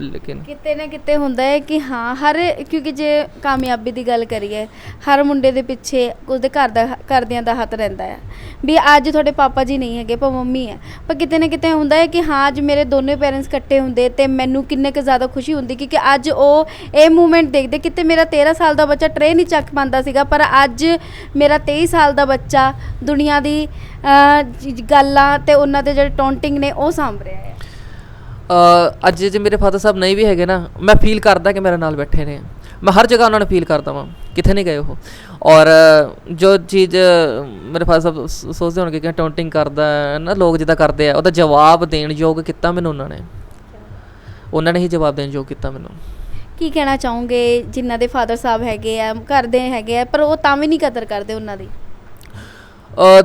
ਲੇਕਿਨ ਕਿਤੇ ਨਾ ਕਿਤੇ ਹੁੰਦਾ ਹੈ ਕਿ ਹਾਂ ਹਰ ਕਿਉਂਕਿ ਜੇ ਕਾਮਯਾਬੀ ਦੀ ਗੱਲ ਕਰੀਏ ਹਰ ਮੁੰਡੇ ਦੇ ਪਿੱਛੇ ਉਸਦੇ ਘਰ ਦਾ ਘਰਦਿਆਂ ਦਾ ਹੱਥ ਰਹਿੰਦਾ ਹੈ। ਵੀ ਅੱਜ ਤੁਹਾਡੇ ਪਾਪਾ ਜੀ ਨਹੀਂ ਹੈਗੇ ਪਰ ਮੰਮੀ ਹੈ। ਪਰ ਕਿਤੇ ਨਾ ਕਿਤੇ ਹੁੰਦਾ ਹੈ ਕਿ ਹਾਂ ਅੱਜ ਮੇਰੇ ਦੋਨੇ ਪੇਰੈਂਟਸ ਇਕੱਠੇ ਹੁੰਦੇ ਤੇ ਮੈਨੂੰ ਕਿੰਨੇ ਕੁ ਜ਼ਿਆਦਾ ਖੁਸ਼ੀ ਹੁੰਦੀ ਕਿਉਂਕਿ ਅੱਜ ਉਹ ਇਹ ਮੂਵਮੈਂਟ ਦੇਖਦੇ ਕਿਤੇ ਮੇਰਾ 13 ਸਾਲ ਦਾ ਬੱਚਾ ਟ੍ਰੇਨ ਹੀ ਚੱਕ ਪਾਉਂਦਾ ਸੀਗਾ ਪਰ ਅੱਜ ਮੇਰਾ 23 ਸਾਲ ਦਾ ਬੱਚਾ ਦੁਨੀਆ ਦੀ ਅਹ, ਜ- ਗੱਲਾਂ ਤੇ ਉਹਨਾਂ ਦੇ ਜਿਹੜੇ ਟੌਂਟਿੰਗ ਨੇ ਉਹ ਸਾਂਭ ਰਿਹਾ ਹੈ। ਅੱਜ ਜੇ ਮੇਰੇ ਫਾਦਰ ਸਾਹਿਬ ਨਹੀਂ ਵੀ ਹੈਗੇ ਨਾ, ਮੈਂ ਫੀਲ ਕਰਦਾ ਕਿ ਮੇਰੇ ਨਾਲ ਬੈਠੇ ਨੇ। ਮੈਂ ਹਰ ਜਗ੍ਹਾ ਉਹਨਾਂ ਨੂੰ ਫੀਲ ਕਰਦਾ ਵਾਂ ਕਿੱਥੇ ਨਹੀਂ ਗਏ ਉਹ। ਔਰ ਜੋ ਚੀਜ਼ ਮੇਰੇ ਫਾਦਰ ਸਾਹਿਬ ਸੋਚਦੇ ਹੋਣਗੇ ਕਿ ਟੌਂਟਿੰਗ ਕਰਦਾ ਨਾ, ਲੋਕ ਜਿੱਦਾਂ ਕਰਦੇ ਆ, ਉਹਦਾ ਜਵਾਬ ਦੇਣ ਯੋਗ ਕੀਤਾ ਮੈਨੂੰ ਉਹਨਾਂ ਨੇ। ਉਹਨਾਂ ਨੇ ਹੀ ਜਵਾਬ ਦੇਣ ਯੋਗ ਕੀਤਾ ਮੈਨੂੰ। ਕੀ ਕਹਿਣਾ ਚਾਹੋਗੇ? ਜਿਨ੍ਹਾਂ ਦੇ ਫਾਦਰ ਸਾਹਿਬ ਹੈਗੇ ਆ ਕਰਦੇ ਹੈਗੇ ਆ, ਪਰ ਉਹ ਤਾਂ ਵੀ ਨਹੀਂ ਕਦਰ ਕਰਦੇ ਉਹਨਾਂ ਦੀ।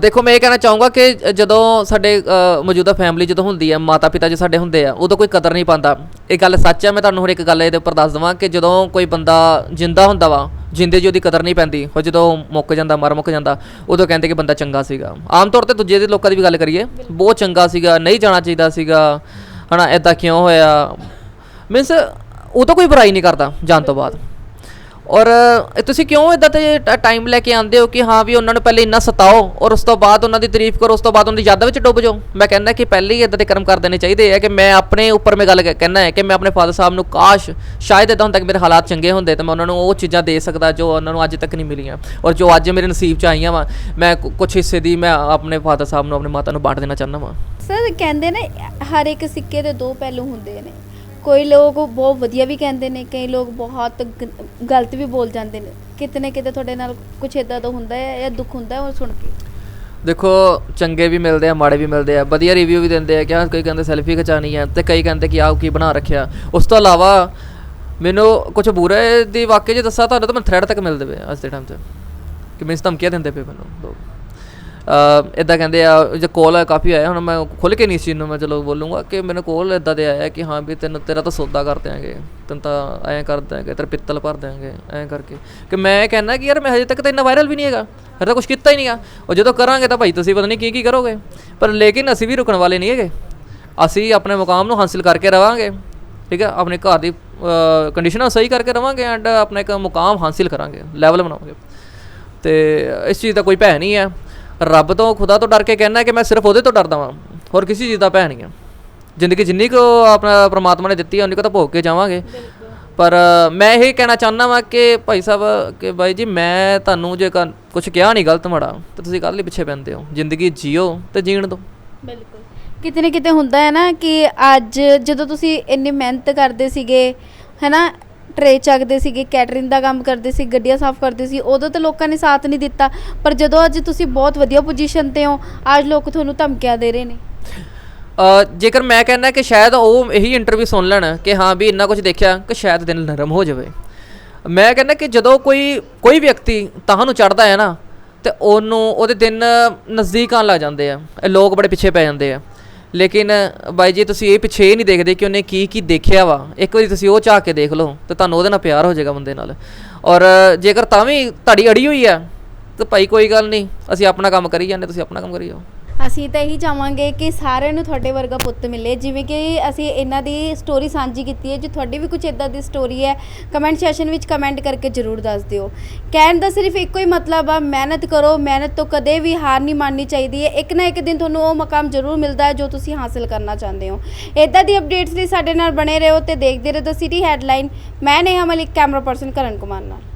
ਦੇਖੋ ਮੈਂ ਇਹ ਕਹਿਣਾ ਚਾਹੂੰਗਾ ਕਿ ਜਦੋਂ ਸਾਡੇ ਮੌਜੂਦਾ ਫੈਮਿਲੀ ਜਦੋਂ ਹੁੰਦੀ ਹੈ ਮਾਤਾ ਪਿਤਾ ਜੇ ਸਾਡੇ ਹੁੰਦੇ ਆ, ਉਦੋਂ ਕੋਈ ਕਦਰ ਨਹੀਂ ਪਾਉਂਦਾ। ਇਹ ਗੱਲ ਸੱਚ ਹੈ ਮੈਂ ਤੁਹਾਨੂੰ ਹੋਰ ਇੱਕ ਗੱਲ ਇਹਦੇ ਉੱਪਰ ਦੱਸ ਦਵਾਂ ਕਿ ਜਦੋਂ ਕੋਈ ਬੰਦਾ ਜਿੰਦਾ ਹੁੰਦਾ ਵਾ, ਜਿੰਦੇ 'ਚ ਉਹਦੀ ਕਦਰ ਨਹੀਂ ਪੈਂਦੀ, ਉਹ ਜਦੋਂ ਮੁੱਕ ਜਾਂਦਾ, ਮਰ ਮੁੱਕ ਜਾਂਦਾ, ਉਦੋਂ ਕਹਿੰਦੇ ਕਿ ਬੰਦਾ ਚੰਗਾ ਸੀਗਾ। ਆਮ ਤੌਰ ਤੇ ਦੂਜੇ ਦੇ ਲੋਕਾਂ ਦੀ ਵੀ ਗੱਲ ਕਰੀਏ, ਬਹੁਤ ਚੰਗਾ ਸੀਗਾ, ਨਹੀਂ ਜਾਣਾ ਚਾਹੀਦਾ ਸੀਗਾ, ਹਨਾ ਐਦਾਂ ਕਿਉਂ ਹੋਇਆ? ਮੀਨਸ, ਉਹ ਤਾਂ ਕੋਈ ਬੁਰਾਈ ਨਹੀਂ ਕਰਦਾ, ਜਾਣ ਤੋਂ ਬਾਅਦ। ਔਰ ਤੁਸੀਂ ਕਿਉਂ ਇਦਾਂ ਤੇ ਟਾਈਮ ਲੈ ਕੇ ਆਉਂਦੇ ਹੋ ਕਿ ਹਾਂ ਵੀ ਉਹਨਾਂ ਨੂੰ ਪਹਿਲੇ ਇੰਨਾ ਸਤਾਓ ਔਰ ਉਸ ਤੋਂ ਬਾਅਦ ਉਹਨਾਂ ਦੀ ਤਾਰੀਫ ਕਰੋ, ਉਸ ਤੋਂ ਬਾਅਦ ਉਹਨਾਂ ਦੀ ਯਾਦਾਂ ਵਿੱਚ ਡੁੱਬ ਜਾਓ? ਮੈਂ ਕਹਿੰਦਾ ਕਿ ਪਹਿਲੇ ਹੀ ਇਦਾਂ ਦੇ ਕਰਮ ਕਰ ਦੇਣੇ ਚਾਹੀਦੇ ਆ ਕਿ ਮੈਂ ਆਪਣੇ ਉੱਪਰ ਮੈਂ ਗੱਲ ਕਹਿਣਾ ਹੈ ਕਿ ਮੈਂ ਆਪਣੇ ਫਾਦਰ ਸਾਹਿਬ ਨੂੰ ਕਾਸ਼ ਸ਼ਾਇਦ ਇਦਾਂ ਹੁੰਦਾ ਕਿ ਮੇਰੇ ਹਾਲਾਤ ਚੰਗੇ ਹੁੰਦੇ ਤਾਂ ਮੈਂ ਉਹਨਾਂ ਨੂੰ ਉਹ ਚੀਜ਼ਾਂ ਦੇ ਸਕਦਾ ਜੋ ਉਹਨਾਂ ਨੂੰ ਅੱਜ ਤੱਕ ਨਹੀਂ ਮਿਲੀਆਂ। ਔਰ ਜੋ ਅੱਜ ਮੇਰੇ ਨਸੀਬ 'ਚ ਆਈਆਂ ਵਾ, ਮੈਂ ਕੁ- ਕੁਛ ਹਿੱਸੇ ਦੀ ਮੈਂ ਆਪਣੇ ਫਾਦਰ ਸਾਹਿਬ ਨੂੰ, ਆਪਣੇ ਮਾਤਾ ਨੂੰ ਬਾਂਟ ਦੇਣਾ ਚਾਹੁੰਦਾ ਵਾਂ। ਸਰ, ਕਹਿੰਦੇ ਨੇ ਹਰ ਇੱਕ ਸਿੱਕੇ ਦੇ ਦੋ ਪਹਿਲੂ ਹੁੰਦੇ ਨੇ। ਕੋਈ ਲੋਕ ਬਹੁਤ ਵਧੀਆ ਵੀ ਕਹਿੰਦੇ ਨੇ, ਕਈ ਲੋਕ ਬਹੁਤ ਗ- ਗਲਤ ਵੀ ਬੋਲ ਜਾਂਦੇ ਨੇ। ਕਿਤੇ ਨਾ ਕਿਤੇ ਤੁਹਾਡੇ ਨਾਲ ਕੁਝ ਇਦਾਂ ਦਾ ਹੁੰਦਾ ਹੈ ਜਾਂ ਦੁੱਖ ਹੁੰਦਾ ਹੈ ਉਹ ਸੁਣ ਕੇ? ਦੇਖੋ, ਚੰਗੇ ਵੀ ਮਿਲਦੇ ਆ, ਮਾੜੇ ਵੀ ਮਿਲਦੇ ਆ, ਵਧੀਆ ਰਿਵਿਊ ਵੀ ਦਿੰਦੇ ਆ ਕਿ ਆਹ ਕਈ ਕਹਿੰਦੇ ਸੈਲਫੀ ਖਿਚਾਣੀ ਹੈ ਤੇ ਕਈ ਕਹਿੰਦੇ ਕਿ ਆਹ ਕੀ ਬਣਾ ਰੱਖਿਆ। ਉਸ ਤੋਂ ਇਲਾਵਾ ਮੈਨੂੰ ਕੁਝ ਬੁਰੇ ਦੀ ਵਾਕਈ ਜੇ ਦੱਸਾਂ, ਤੁਹਾਨੂੰ ਤਾਂ ਮੈਂ ਥ੍ਰੈਡ ਤੱਕ ਮਿਲਦੇ ਪਏ ਆ ਅੱਜ ਦੇ ਟਾਈਮ 'ਚ। ਕਿ ਮੀਨਸ ਧਮਕੀਆਂ ਦਿੰਦੇ ਪਏ ਮੈਨੂੰ ਲੋਕ। ਇਦਾਂ ਕਹਿੰਦੇ ਆ, ਜੇ ਕੋਲ ਕਾਫੀ ਆਇਆ, ਹੁਣ ਮੈਂ ਖੁੱਲ ਕੇ ਨਹੀਂ ਇਸ ਚੀਜ਼ ਨੂੰ ਮੈਂ ਚਲੋ ਬੋਲੂੰਗਾ ਕਿ ਮੈਨੂੰ ਕੋਲ ਇਦਾਂ ਦੇ ਆਇਆ ਕਿ ਹਾਂ ਵੀ ਤੈਨੂੰ, ਤੇਰਾ ਤਾਂ ਸੌਦਾ ਕਰ ਦਿਆਂਗੇ, ਤੈਨੂੰ ਤਾਂ ਐਂ ਕਰ ਦਿਆਂਗੇ, ਤੇਰੇ ਪਿੱਤਲ ਭਰ ਦਿਆਂਗੇ, ਐਂ ਕਰਕੇ। ਕਿ ਮੈਂ ਕਹਿੰਦਾ ਕਿ ਯਾਰ ਮੈਂ ਹਜੇ ਤੱਕ ਤਾਂ ਇੰਨਾ ਵਾਇਰਲ ਵੀ ਨਹੀਂ ਹੈਗਾ, ਹਜੇ ਤਾਂ ਕੁਝ ਕੀਤਾ ਹੀ ਨਹੀਂਗਾ ਉਹ ਜਦੋਂ ਕਰਾਂਗੇ ਤਾਂ ਭਾਈ ਤੁਸੀਂ ਪਤਾ ਨਹੀਂ ਕੀ ਕੀ ਕਰੋਗੇ। ਪਰ ਲੇਕਿਨ ਅਸੀਂ ਵੀ ਰੁਕਣ ਵਾਲੇ ਨਹੀਂ ਹੈਗੇ। ਅਸੀਂ ਆਪਣੇ ਮੁਕਾਮ ਨੂੰ ਹਾਸਿਲ ਕਰਕੇ ਰਵਾਂਗੇ, ਠੀਕ ਹੈ ਆਪਣੇ ਘਰ ਦੀ ਕੰਡੀਸ਼ਨਾਂ ਸਹੀ ਕਰਕੇ ਰਵਾਂਗੇ ਐਂਡ ਆਪਣਾ ਇੱਕ ਮੁਕਾਮ ਹਾਸਿਲ ਕਰਾਂਗੇ ਲੈਵਲ ਬਣਾਵਾਂਗੇ। ਤੇ ਇਸ ਚੀਜ਼ ਦਾ ਕੋਈ ਭੈ ਨਹੀਂ ਹੈ ਰੱਬ ਤੋਂ ਖੁਦਾ ਤੋਂ ਡਰ ਕੇ ਕਹਿਣਾ ਕਿ ਮੈਂ ਸਿਰਫ ਉਹਦੇ ਤੋਂ ਡਰਦਾ ਵਾਂ। ਹੋਰ ਕਿਸੇ ਚੀਜ਼ ਦਾ ਭੈ ਨਹੀਂ ਹੈ ਜ਼ਿੰਦਗੀ ਜਿੰਨੀ ਕੁ ਆਪਣਾ ਪ੍ਰਮਾਤਮਾ ਨੇ ਦਿੱਤੀ ਹੈ ਉਨੀ ਕੁ ਤਾਂ ਭੋਗ ਕੇ ਜਾਵਾਂਗੇ। ਪਰ ਮੈਂ ਇਹ ਕਹਿਣਾ ਚਾਹੁੰਦਾ ਵਾਂ ਕਿ ਭਾਈ ਸਾਹਿਬ, ਕਿ ਬਾਈ ਜੀ, ਮੈਂ ਤੁਹਾਨੂੰ ਜੇ ਕੁਝ ਕਿਹਾ ਨਹੀਂ ਗਲਤ ਮਾੜਾ, ਤਾਂ ਤੁਸੀਂ ਕੱਲ ਹੀ ਪਿੱਛੇ ਪੈਂਦੇ ਹੋ? ਜ਼ਿੰਦਗੀ ਜੀਓ ਤੇ ਜੀਣ ਦਿਓ। ਬਿਲਕੁਲ। ਕਿਤੇ ਨਾ ਕਿਤੇ ਹੁੰਦਾ ਹੈ ਨਾ ਕਿ ਅੱਜ ਜਦੋਂ ਤੁਸੀਂ ਇੰਨੀ ਮਿਹਨਤ ਕਰਦੇ ਸੀਗੇ ਹੈਨਾ ਟਰੇ ਚੱਕਦੇ ਸੀਗੇ ਕੈਟਰਿੰਗ ਦਾ ਕੰਮ ਕਰਦੇ ਸੀ ਗੱਡੀਆਂ ਸਾਫ਼ ਕਰਦੇ ਸੀ ਉਦੋਂ ਤਾਂ ਲੋਕਾਂ ਨੇ ਸਾਥ ਨਹੀਂ ਦਿੱਤਾ। ਪਰ ਜਦੋਂ ਅੱਜ ਤੁਸੀਂ ਬਹੁਤ ਵਧੀਆ ਪੋਜੀਸ਼ਨ ਤੇ ਹੋ ਅੱਜ ਲੋਕ ਤੁਹਾਨੂੰ ਧਮਕੀਆਂ ਦੇ ਰਹੇ ਨੇ। ਅ, ਜੇਕਰ ਮੈਂ ਕਹਿੰਦਾ ਕਿ ਸ਼ਾਇਦ ਉਹ ਇਹੀ ਇੰਟਰਵਿਊ ਸੁਣ ਲੈਣ ਕਿ ਹਾਂ ਵੀ ਇੰਨਾ ਕੁਝ ਦੇਖਿਆ ਕਿ ਸ਼ਾਇਦ ਦਿਲ ਨਰਮ ਹੋ ਜਾਵੇ। ਮੈਂ ਕਹਿੰਦਾ ਕਿ ਜਦੋਂ ਕੋਈ ਕੋਈ ਵਿਅਕਤੀ ਤਾਂ ਨੂੰ ਚੜਦਾ ਹੈ ਨਾ ਤੇ ਉਹਨੂੰ ਉਹਦੇ ਦਿਨ ਨਜ਼ਦੀਕ ਆਉਣ ਲੱਗ ਜਾਂਦੇ ਆ ਇਹ ਲੋਕ ਬੜੇ ਪਿੱਛੇ ਪੈ ਜਾਂਦੇ ਆ। ਲੇਕਿਨ ਬਾਈ ਜੀ, ਤੁਸੀਂ ਇਹ ਪਿੱਛੇ ਹੀ ਨਹੀਂ ਦੇਖਦੇ ਕਿ ਉਹਨੇ ਕੀ ਕੀ ਦੇਖਿਆ ਵਾ। ਇੱਕ ਵਾਰੀ ਤੁਸੀਂ ਉਹ ਚਾਹ ਕੇ ਦੇਖ ਲਓ, ਤੇ ਤੁਹਾਨੂੰ ਉਹਦੇ ਨਾਲ ਪਿਆਰ ਹੋ ਜਾਏਗਾ ਬੰਦੇ ਨਾਲ। ਔਰ ਜੇਕਰ ਤਾਂ ਵੀ ਤੁਹਾਡੀ ਅੜੀ ਹੋਈ ਆ, ਤਾਂ ਭਾਈ ਕੋਈ ਗੱਲ ਨਹੀਂ, ਅਸੀਂ ਆਪਣਾ ਕੰਮ ਕਰੀ ਜਾਂਦੇ, ਤੁਸੀਂ ਆਪਣਾ ਕੰਮ ਕਰੀ ਜਾਓ। ਅਸੀਂ ਤਾਂ ਇਹੀ ਚਾਹਾਂਗੇ ਕਿ ਸਾਰਿਆਂ ਨੂੰ ਤੁਹਾਡੇ ਵਰਗਾ ਪੁੱਤ ਮਿਲੇ, ਜਿਵੇਂ ਕਿ ਅਸੀਂ ਇਹਨਾਂ ਦੀ ਸਟੋਰੀ ਸਾਂਝੀ ਕੀਤੀ ਹੈ, ਜੇ ਤੁਹਾਡੀ ਵੀ ਕੁਝ ਇਦਾਂ ਦੀ ਸਟੋਰੀ ਹੈ ਕਮੈਂਟ ਸੈਸ਼ਨ ਵਿੱਚ ਕਮੈਂਟ ਕਰਕੇ ਜਰੂਰ ਦੱਸ ਦਿਓ। ਕਹਿਣ ਦਾ ਸਿਰਫ ਇੱਕੋ ਹੀ ਮਤਲਬ ਆ, ਮਿਹਨਤ ਕਰੋ, ਮਿਹਨਤ ਤੋਂ ਕਦੇ ਵੀ ਹਾਰ ਨਹੀਂ ਮੰਨਣੀ ਚਾਹੀਦੀ ਹੈ। ਇੱਕ ਨਾ ਇੱਕ ਦਿਨ ਤੁਹਾਨੂੰ ਉਹ ਮਕਾਮ ਜ਼ਰੂਰ ਮਿਲਦਾ ਹੈ ਜੋ ਤੁਸੀਂ ਹਾਸਲ ਕਰਨਾ ਚਾਹੁੰਦੇ ਹੋ। ਇਦਾਂ ਦੀ ਅਪਡੇਟਸ ਲਈ ਸਾਡੇ ਨਾਲ ਬਣੇ ਰਹੋ ਤੇ ਦੇਖਦੇ ਰਹੋ ਦ ਸਿਟੀ ਹੈਡਲਾਈਨ ਮੈਂ ਨੇਹਾ ਮਲਿਕ ਕੈਮਰਾ ਪਰਸਨ ਕਰਨ ਕੁਮਾਰ ਨਾਲ।